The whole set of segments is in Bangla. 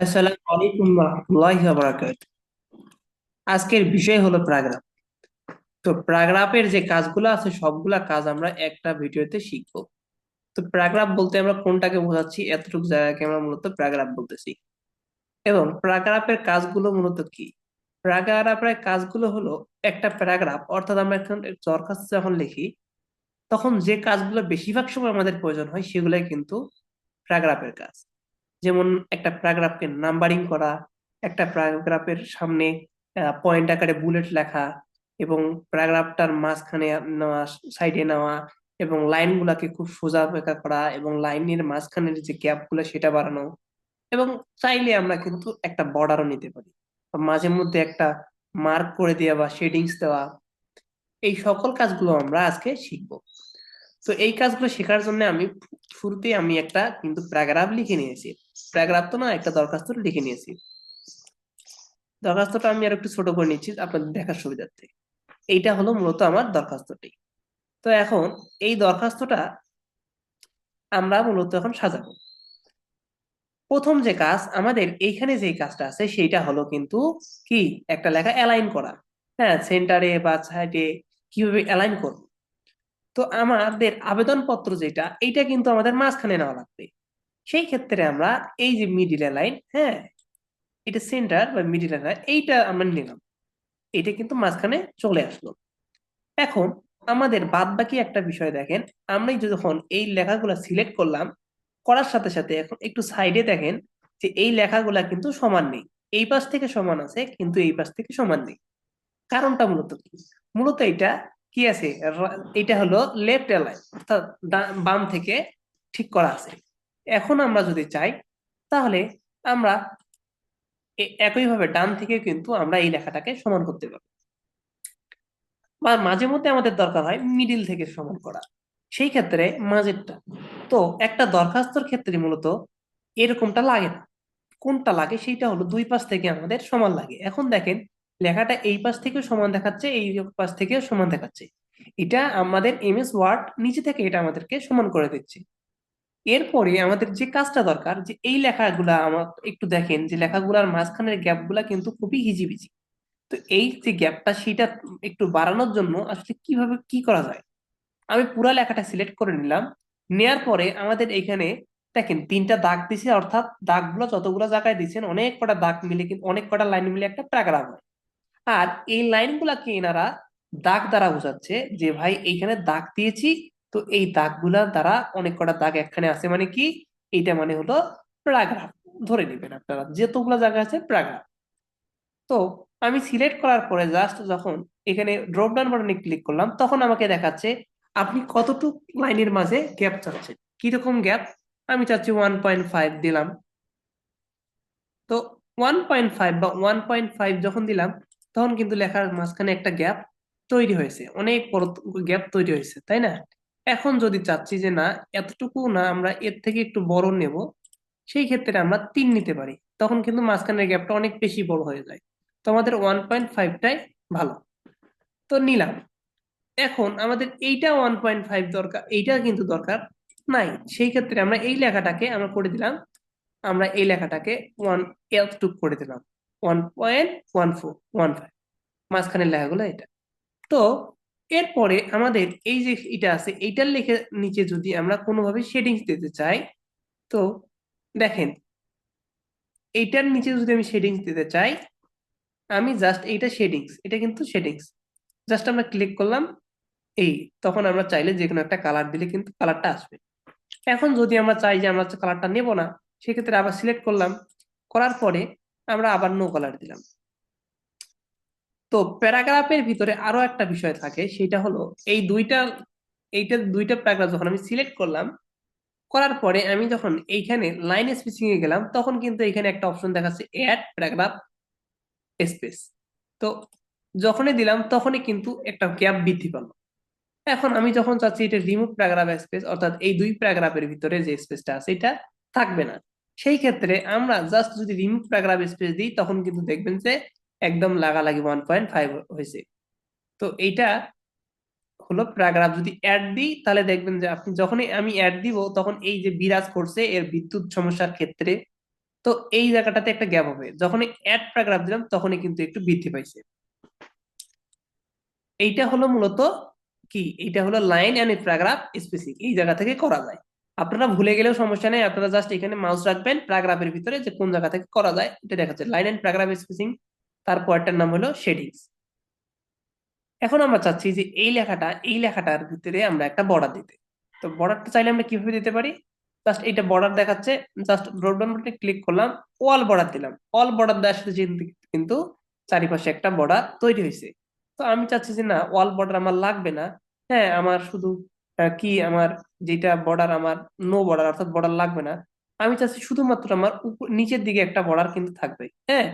আসসালামু আলাইকুম আজকের বিষয় হলো প্যারাগ্রাফ তো প্যারাগ্রাফের যে কাজগুলো আছে, সবগুলা কাজ আমরা একটা ভিডিওতে শিখব। তো প্যারাগ্রাফ বলতে আমরা কোনটাকে বোঝাচ্ছি, এতটুকু জায়গাকে আমরা মূলত প্যারাগ্রাফ বলতেছি। এবং প্যারাগ্রাফের কাজগুলো মূলত কি? প্যারাগ্রাফের কাজগুলো হলো একটা প্যারাগ্রাফ, অর্থাৎ আমরা এখন দরখাস্ত যখন লিখি, তখন যে কাজগুলো বেশিরভাগ সময় আমাদের প্রয়োজন হয়, সেগুলাই কিন্তু প্যারাগ্রাফের কাজ। যেমন একটা প্যারাগ্রাফকে নাম্বারিং করা, একটা প্যারাগ্রাফের সামনে পয়েন্ট আকারে বুলেট লেখা এবং প্যারাগ্রাফটার মাঝখানে নেওয়া সাইডে নেওয়া এবং লাইনগুলাকে খুব সোজা বেঁকা করা এবং লাইনের মাঝখানের যে গ্যাপগুলো সেটা বাড়ানো এবং চাইলে আমরা কিন্তু একটা বর্ডারও নিতে পারি। মাঝে মধ্যে একটা মার্ক করে দেওয়া বা শেডিংস দেওয়া, এই সকল কাজগুলো আমরা আজকে শিখব। তো এই কাজগুলো শেখার জন্য আমি শুরুতেই আমি একটা কিন্তু প্যারাগ্রাফ লিখে নিয়েছি। প্যারাগ্রাফ তো না একটা দরখাস্ত লিখে নিয়েছি। দরখাস্তটা আমি আর একটু ছোট করে নিচ্ছি, আপনাদের দেখার সুবিধার্থে। এইটা হলো মূলত আমার দরখাস্তটি। তো এখন এই দরখাস্তটা আমরা মূলত এখন সাজাবো। প্রথম যে কাজ, আমাদের এইখানে যে কাজটা আছে, সেইটা হলো কিন্তু কি? একটা লেখা অ্যালাইন করা। হ্যাঁ সেন্টারে বা সাইডে কীভাবে অ্যালাইন করব? তো আমাদের আবেদনপত্র যেটা, এইটা কিন্তু আমাদের মাঝখানে নেওয়া লাগবে। সেই ক্ষেত্রে আমরা এই যে মিডিল লাইন হ্যাঁ এটা সেন্টার বা মিডিল লাইন এইটা আমরা নিলাম। এটা কিন্তু মাঝখানে চলে আসলো। এখন আমাদের বাদ বাকি একটা বিষয় দেখেন, আমরা যখন এই লেখাগুলো সিলেক্ট করলাম, করার সাথে সাথে এখন একটু সাইডে দেখেন যে এই লেখাগুলা কিন্তু সমান নেই। এই পাশ থেকে সমান আছে, কিন্তু এই পাশ থেকে সমান নেই। কারণটা মূলত কি? মূলত এটা কি আছে? এটা হলো লেফট অ্যালাইন অর্থাৎ বাম থেকে ঠিক করা আছে। এখন আমরা যদি চাই, তাহলে আমরা একইভাবে ডান থেকে কিন্তু আমরা এই লেখাটাকে সমান করতে পারব। বা মাঝে মধ্যে আমাদের দরকার হয় মিডিল থেকে সমান করা। সেই ক্ষেত্রে মাঝেরটা। তো একটা দরখাস্তর ক্ষেত্রে মূলত এরকমটা লাগে না। কোনটা লাগে সেইটা হলো দুই পাশ থেকে আমাদের সমান লাগে। এখন দেখেন, লেখাটা এই পাশ থেকেও সমান দেখাচ্ছে, এই পাশ থেকেও সমান দেখাচ্ছে। এটা আমাদের এম এস ওয়ার্ড নিচে থেকে এটা আমাদেরকে সমান করে দিচ্ছে। এরপরে আমাদের যে কাজটা দরকার, যে এই লেখাগুলা আমার একটু দেখেন, যে লেখাগুলার মাঝখানের গ্যাপগুলা কিন্তু খুবই হিজিবিজি। তো এই যে গ্যাপটা সেটা একটু বাড়ানোর জন্য আসলে কীভাবে কি করা যায়? আমি পুরা লেখাটা সিলেক্ট করে নিলাম। নেয়ার পরে আমাদের এখানে দেখেন তিনটা দাগ দিছে, অর্থাৎ দাগগুলো যতগুলো জায়গায় দিচ্ছেন অনেক কটা দাগ মিলে কিন্তু অনেক কটা লাইন মিলে একটা প্যারাগ্রাফ হয়। আর এই লাইনগুলাকে এনারা দাগ দ্বারা বোঝাচ্ছে যে, ভাই, এইখানে দাগ দিয়েছি তো এই দাগগুলা দ্বারা অনেক কটা দাগ একখানে আছে মানে কি? এইটা মানে হলো প্যারাগ্রাফ ধরে নেবেন আপনারা, যেতগুলো জায়গা আছে প্যারাগ্রাফ তো আমি সিলেক্ট করার পরে জাস্ট যখন এখানে ড্রপ ডাউন বাটনে ক্লিক করলাম, তখন আমাকে দেখাচ্ছে আপনি কতটুক লাইনের মাঝে গ্যাপ চাচ্ছেন। কীরকম গ্যাপ আমি চাচ্ছি ওয়ান পয়েন্ট ফাইভ দিলাম। তো ওয়ান পয়েন্ট ফাইভ বা ওয়ান পয়েন্ট ফাইভ যখন দিলাম, তখন কিন্তু লেখার মাঝখানে একটা গ্যাপ তৈরি হয়েছে। অনেক বড় গ্যাপ তৈরি হয়েছে, তাই না? এখন যদি চাচ্ছি যে না, এতটুকু না, আমরা এর থেকে একটু বড় নেব, সেই ক্ষেত্রে আমরা তিন নিতে পারি। তখন কিন্তু মাঝখানের গ্যাপটা অনেক বেশি বড় হয়ে যায়। তো আমাদের ওয়ান পয়েন্ট ফাইভটাই ভালো। তো নিলাম। এখন আমাদের এইটা ওয়ান পয়েন্ট ফাইভ দরকার, এইটা কিন্তু দরকার নাই। সেই ক্ষেত্রে আমরা এই লেখাটাকে আমরা করে দিলাম, আমরা এই লেখাটাকে ওয়ান এতটুক করে দিলাম। One point one four one five মাঝখানের লেখাগুলো এটা। তো এরপরে আমাদের এই যে এটা আছে, এইটার লেখে নিচে যদি আমরা কোনোভাবে শেডিংস দিতে চাই, তো দেখেন, এইটার নিচে যদি আমি শেডিংস দিতে চাই, আমি জাস্ট এইটা শেডিংস এটা কিন্তু শেডিংস জাস্ট আমরা ক্লিক করলাম, এই তখন আমরা চাইলে যে কোনো একটা কালার দিলে কিন্তু কালারটা আসবে। এখন যদি আমরা চাই যে আমরা কালারটা নেব না, সেক্ষেত্রে আবার সিলেক্ট করলাম, করার পরে আমরা আবার নো কালার দিলাম। তো প্যারাগ্রাফের ভিতরে আরও একটা বিষয় থাকে, সেটা হলো এই দুইটা, এইটা দুইটা প্যারাগ্রাফ যখন আমি সিলেক্ট করলাম, করার পরে আমি যখন এইখানে লাইন স্পেসিং এ গেলাম, তখন কিন্তু এখানে একটা অপশন দেখাচ্ছে অ্যাড প্যারাগ্রাফ স্পেস তো যখনই দিলাম, তখনই কিন্তু একটা গ্যাপ বৃদ্ধি পালো। এখন আমি যখন চাচ্ছি এটা রিমুভ প্যারাগ্রাফ স্পেস অর্থাৎ এই দুই প্যারাগ্রাফের ভিতরে যে স্পেসটা আছে, এটা থাকবে না। সেই ক্ষেত্রে আমরা জাস্ট যদি রিমুভ প্যারাগ্রাফ স্পেস দিই, তখন কিন্তু দেখবেন যে একদম লাগালাগি ওয়ান পয়েন্ট ফাইভ হয়েছে। তো এইটা হলো প্যারাগ্রাফ। যদি অ্যাড দিই, তাহলে দেখবেন যে আপনি যখনই আমি অ্যাড দিব, তখন এই যে বিরাজ করছে, এর বিদ্যুৎ সমস্যার ক্ষেত্রে, তো এই জায়গাটাতে একটা গ্যাপ হবে। যখনই অ্যাড প্যারাগ্রাফ দিলাম, তখনই কিন্তু একটু বৃদ্ধি পাইছে। এইটা হলো মূলত কি? এটা হলো লাইন এন্ড প্যারাগ্রাফ স্পেসিফিক এই জায়গা থেকে করা যায়। আপনারা ভুলে গেলেও সমস্যা নেই। আপনারা জাস্ট এখানে মাউস রাখবেন, প্যারাগ্রাফের ভিতরে যে কোন জায়গা থেকে করা যায়, এটা দেখাচ্ছে। লাইন অ্যান্ড প্যারাগ্রাফ স্পেসিং তারপরটার নাম হলো শেডিংস এখন আমরা চাচ্ছি যে এই লেখাটা, এই লেখাটার ভিতরে আমরা একটা বর্ডার দিতে। তো বর্ডারটা চাইলে আমরা কীভাবে দিতে পারি? জাস্ট এটা বর্ডার দেখাচ্ছে, জাস্ট ড্রপডাউন বাটনে ক্লিক করলাম অল বর্ডার দিলাম। অল বর্ডার দেওয়ার সাথে কিন্তু চারিপাশে একটা বর্ডার তৈরি হয়েছে। তো আমি চাচ্ছি যে না অল বর্ডার আমার লাগবে না। হ্যাঁ আমার শুধু কি আমার, যেটা বর্ডার আমার নো বর্ডার অর্থাৎ বর্ডার লাগবে না। আমি চাচ্ছি শুধুমাত্র আমার নিচের দিকে একটা বর্ডার কিন্তু থাকবে। হ্যাঁ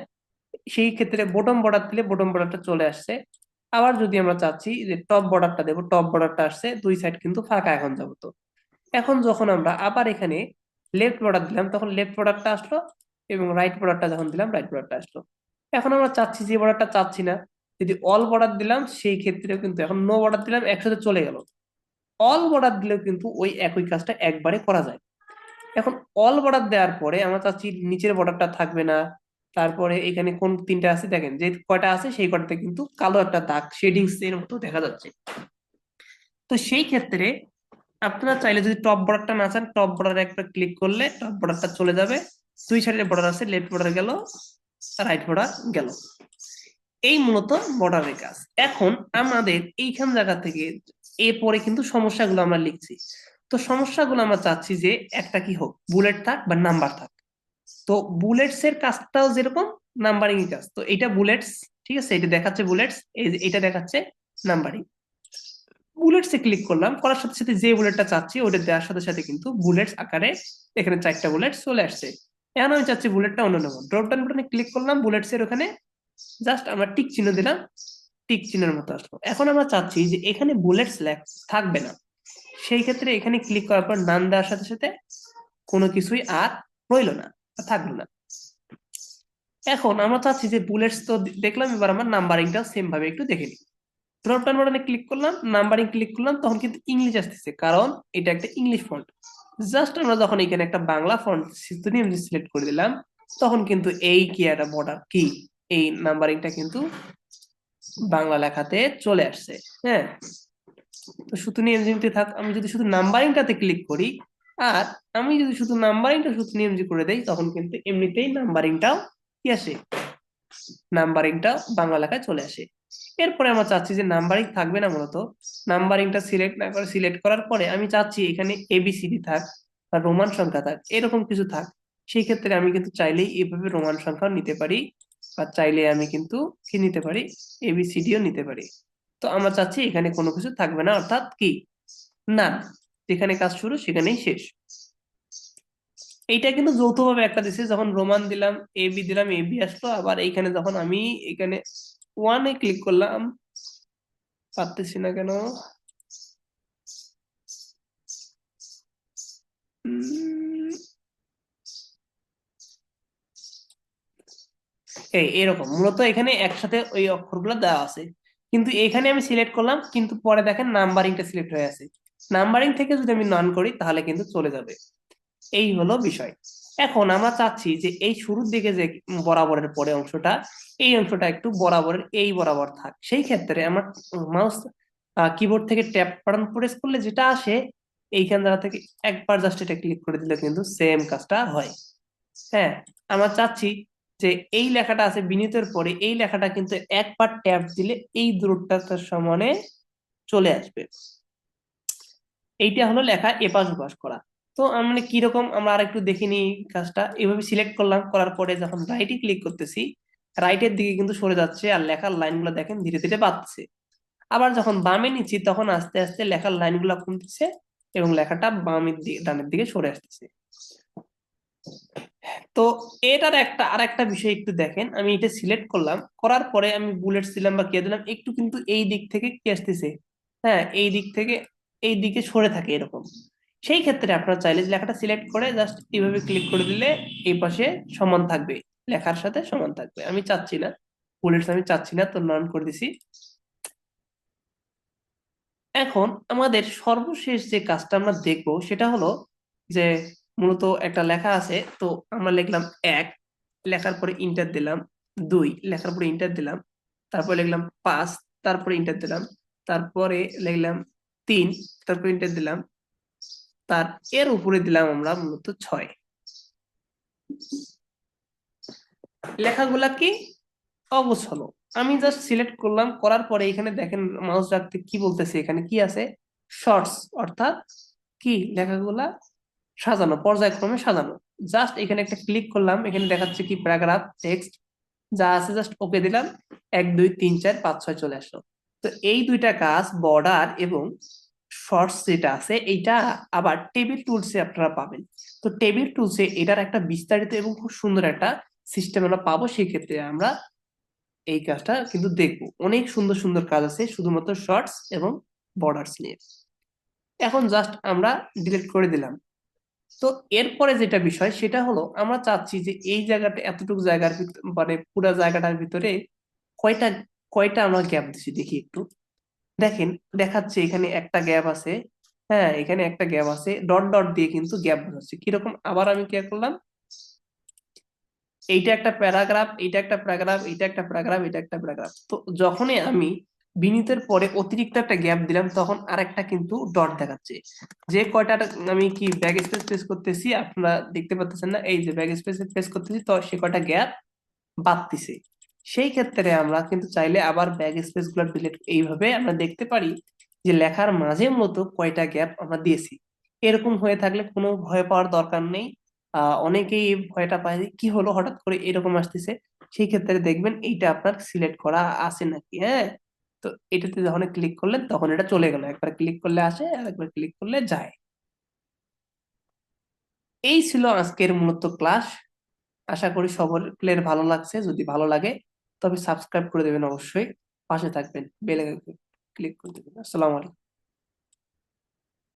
সেই ক্ষেত্রে বটম বর্ডার দিলে বটম বর্ডারটা চলে আসছে। আবার যদি আমরা চাচ্ছি যে টপ বর্ডারটা দেবো টপ বর্ডারটা আসছে, দুই সাইড কিন্তু ফাঁকা এখন যাব তো এখন যখন আমরা আবার এখানে লেফট বর্ডার দিলাম, তখন লেফট বর্ডারটা আসলো এবং রাইট বর্ডারটা যখন দিলাম রাইট বর্ডারটা আসলো। এখন আমরা চাচ্ছি যে বর্ডারটা চাচ্ছি না, যদি অল বর্ডার দিলাম, সেই ক্ষেত্রেও কিন্তু এখন নো বর্ডার দিলাম, একসাথে চলে গেল। অল বর্ডার দিলেও কিন্তু ওই একই কাজটা একবারে করা যায়। এখন অল বর্ডার দেওয়ার পরে আমরা চাচ্ছি নিচের বর্ডারটা থাকবে না তারপরে এখানে কোন তিনটা আছে দেখেন, যে কয়টা আছে সেই কয়টাতে কিন্তু কালো একটা দাগ শেডিংস এর মতো দেখা যাচ্ছে। তো সেই ক্ষেত্রে আপনারা চাইলে যদি টপ বর্ডারটা না চান, টপ বর্ডারে একটা ক্লিক করলে টপ বর্ডারটা চলে যাবে। দুই সাইডের বর্ডার আছে, লেফট বর্ডার গেল, রাইট বর্ডার গেল। এই মূলত বর্ডারের কাজ। এখন আমাদের এইখান জায়গা থেকে এ পরে কিন্তু সমস্যাগুলো আমরা লিখছি। তো সমস্যাগুলো আমরা চাচ্ছি যে একটা কি হোক, বুলেট থাক বা নাম্বার থাক। তো বুলেটস এর কাজটাও যেরকম নাম্বারিং এর কাজ। তো এটা বুলেটস ঠিক আছে? এটা দেখাচ্ছে বুলেটস এটা দেখাচ্ছে নাম্বারিং বুলেটস এ ক্লিক করলাম, করার সাথে সাথে যে বুলেটটা চাচ্ছি, ওটা দেওয়ার সাথে সাথে কিন্তু বুলেটস আকারে এখানে চারটা বুলেট চলে আসছে। এখন আমি চাচ্ছি বুলেটটা অন্য নেব ড্রপ ডাউন বাটনে ক্লিক করলাম বুলেটস এর ওখানে জাস্ট আমরা টিক চিহ্ন দিলাম টিক চিহ্নের মতো আসলো। এখন আমরা চাচ্ছি যে এখানে বুলেটস থাকবে না। সেই ক্ষেত্রে এখানে ক্লিক করার পর নাম দেওয়ার সাথে সাথে কোনো কিছুই আর রইল না। থাকল না। এখন আমরা চাচ্ছি যে বুলেটস তো দেখলাম, এবার আমার নাম্বারিংটা সেম ভাবে একটু দেখে নিই। ড্রপ ডাউন বাটনে ক্লিক করলাম নাম্বারিং ক্লিক করলাম, তখন কিন্তু ইংলিশ আসতেছে, কারণ এটা একটা ইংলিশ ফন্ট জাস্ট আমরা যখন এখানে একটা বাংলা ফন্ট সিস্টেম সিলেক্ট করে দিলাম, তখন কিন্তু এই কি একটা বর্ডার কি এই নাম্বারিংটা কিন্তু বাংলা লেখাতে চলে আসছে হ্যাঁ? তো সুতুনি এমজিতে থাক, আমি যদি শুধু নাম্বারিংটাতে ক্লিক করি আর আমি যদি শুধু নাম্বারিংটা সুতুনি এমজি করে দেই, তখন কিন্তু এমনিতেই নাম্বারিংটাও কি আসে? নাম্বারিংটা বাংলা লেখায় চলে আসে। এরপরে আমরা চাচ্ছি যে নাম্বারিং থাকবে না মূলত। নাম্বারিংটা সিলেক্ট না করে সিলেক্ট করার পরে আমি চাচ্ছি এখানে এবিসিডি থাক বা রোমান সংখ্যা থাক, এরকম কিছু থাক। সেই ক্ষেত্রে আমি কিন্তু চাইলেই এভাবে রোমান সংখ্যাও নিতে পারি বা চাইলে আমি কিন্তু কি নিতে পারি? এবিসিডিও নিতে পারি। তো আমরা চাচ্ছি এখানে কোনো কিছু থাকবে না। অর্থাৎ কি? না। যেখানে কাজ শুরু, সেখানেই শেষ। এইটা কিন্তু যৌথভাবে একটা দিছে যখন রোমান দিলাম এ বি দিলাম এ বি আসলো, আবার এইখানে যখন আমি এখানে ওয়ানে ক্লিক করলাম, পারতেছি না কেন? এই, এরকম। মূলত এখানে একসাথে ওই অক্ষরগুলো দেওয়া আছে। কিন্তু এখানে আমি সিলেক্ট করলাম, কিন্তু পরে দেখেন নাম্বারিংটা সিলেক্ট হয়ে আছে। নাম্বারিং থেকে যদি আমি নন করি, তাহলে কিন্তু চলে যাবে। এই হলো বিষয়। এখন আমরা চাচ্ছি যে এই শুরুর দিকে যে বরাবরের পরে অংশটা, এই অংশটা একটু বরাবরের এই বরাবর থাক। সেই ক্ষেত্রে আমার মাউস কিবোর্ড থেকে ট্যাপ বাটন প্রেস করলে যেটা আসে, এইখান দ্বারা থেকে একবার জাস্ট এটা ক্লিক করে দিলে কিন্তু সেম কাজটা হয়। হ্যাঁ আমরা চাচ্ছি যে এই লেখাটা আছে বিনীতের পরে, এই লেখাটা কিন্তু একবার ট্যাপ দিলে এই দূরত্বটার সমানে চলে আসবে। এইটা হলো লেখা এপাশ ওপাশ করা। তো আমরা কীরকম আমরা আর একটু দেখে নিই কাজটা। এভাবে সিলেক্ট করলাম, করার পরে যখন রাইটে ক্লিক করতেছি রাইটের দিকে কিন্তু সরে যাচ্ছে আর লেখার লাইনগুলো দেখেন ধীরে ধীরে বাড়ছে। আবার যখন বামে নিচ্ছি, তখন আস্তে আস্তে লেখার লাইনগুলো কমতেছে এবং লেখাটা বামের দিকে, ডানের দিকে সরে আসতেছে। তো এটার একটা আর একটা বিষয় একটু দেখেন। আমি এটা সিলেক্ট করলাম, করার পরে আমি বুলেট দিলাম বা কে দিলাম, একটু কিন্তু এই দিক থেকে কি আসতেছে? হ্যাঁ এই দিক থেকে এই দিকে সরে থাকে এরকম। সেই ক্ষেত্রে আপনারা চাইলে যে লেখাটা সিলেক্ট করে জাস্ট এইভাবে ক্লিক করে দিলে এই পাশে সমান থাকবে। লেখার সাথে সমান থাকবে। আমি চাচ্ছি না। বুলেটস আমি চাচ্ছি না, তো নন করে দিছি। এখন আমাদের সর্বশেষ যে কাজটা আমরা দেখব সেটা হলো যে মূলত একটা লেখা আছে, তো আমরা লিখলাম এক, লেখার পরে ইন্টার দিলাম দুই, লেখার পরে ইন্টার দিলাম, তারপরে লিখলাম পাঁচ, তারপরে ইন্টার দিলাম, তারপরে লিখলাম তিন তারপরে ইন্টার দিলাম। তার এর উপরে দিলাম আমরা মূলত ছয়। লেখাগুলা কি? অগোছল আমি জাস্ট সিলেক্ট করলাম, করার পরে এখানে দেখেন মাউস রাখতে কি বলতেছে, এখানে কি আছে? শর্টস অর্থাৎ কি? লেখাগুলা সাজানো, পর্যায়ক্রমে সাজানো। জাস্ট এখানে একটা ক্লিক করলাম, এখানে দেখাচ্ছে কি প্যারাগ্রাফ টেক্সট যা আছে জাস্ট ওকে দিলাম। এক, দুই, তিন, চার, পাঁচ, ছয় চলে আসলো। তো এই দুইটা কাজ বর্ডার এবং শর্টস যেটা আছে, এইটা আবার টেবিল টুলসে আপনারা পাবেন। তো টেবিল টুলসে এটার একটা বিস্তারিত এবং খুব সুন্দর একটা সিস্টেম আমরা পাবো সেই ক্ষেত্রে আমরা এই কাজটা কিন্তু দেখব। অনেক সুন্দর সুন্দর কাজ আছে, শুধুমাত্র শর্টস এবং বর্ডার্স নিয়ে। এখন জাস্ট আমরা ডিলিট করে দিলাম। তো এরপরে যেটা বিষয়, সেটা হলো আমরা চাচ্ছি যে এই জায়গাটা এতটুকু জায়গার মানে পুরো জায়গাটার ভিতরে কয়টা কয়টা আমরা গ্যাপ দিচ্ছি দেখি একটু। দেখেন, দেখাচ্ছে এখানে একটা গ্যাপ আছে। হ্যাঁ এখানে একটা গ্যাপ আছে। ডট ডট দিয়ে কিন্তু গ্যাপ বোঝাচ্ছে। কীরকম? আবার আমি কি করলাম। এইটা একটা প্যারাগ্রাফ এইটা একটা প্যারাগ্রাফ এইটা একটা প্যারাগ্রাফ এটা একটা প্যারাগ্রাফ তো যখনই আমি বিনীতের পরে অতিরিক্ত একটা গ্যাপ দিলাম, তখন আরেকটা কিন্তু ডট দেখাচ্ছে। যে কয়টা আমি কি ব্যাক স্পেস প্রেস করতেছি, আপনারা দেখতে পাচ্ছেন না? এই যে ব্যাক স্পেস প্রেস করতেছি, তো সে কয়টা গ্যাপ বাড়তিছে সেই ক্ষেত্রে আমরা কিন্তু চাইলে আবার ব্যাক স্পেসগুলো ডিলিট এইভাবে আমরা দেখতে পারি যে লেখার মাঝে মতো কয়টা গ্যাপ আমরা দিয়েছি। এরকম হয়ে থাকলে কোনো ভয় পাওয়ার দরকার নেই। অনেকেই ভয়টা পায় কি হলো? হঠাৎ করে এরকম আসতেছে। সেই ক্ষেত্রে দেখবেন এইটা আপনার সিলেক্ট করা আছে নাকি হ্যাঁ? তো এটাতে যখন ক্লিক করলেন তখন এটা চলে গেল। একবার ক্লিক করলে আসে আর একবার ক্লিক করলে যায়। এই ছিল আজকের মূলত ক্লাস আশা করি সকলের ভালো লাগছে। যদি ভালো লাগে তবে সাবস্ক্রাইব করে দেবেন অবশ্যই। পাশে থাকবেন বেল ক্লিক করে দেবেন। আসসালামু আলাইকুম।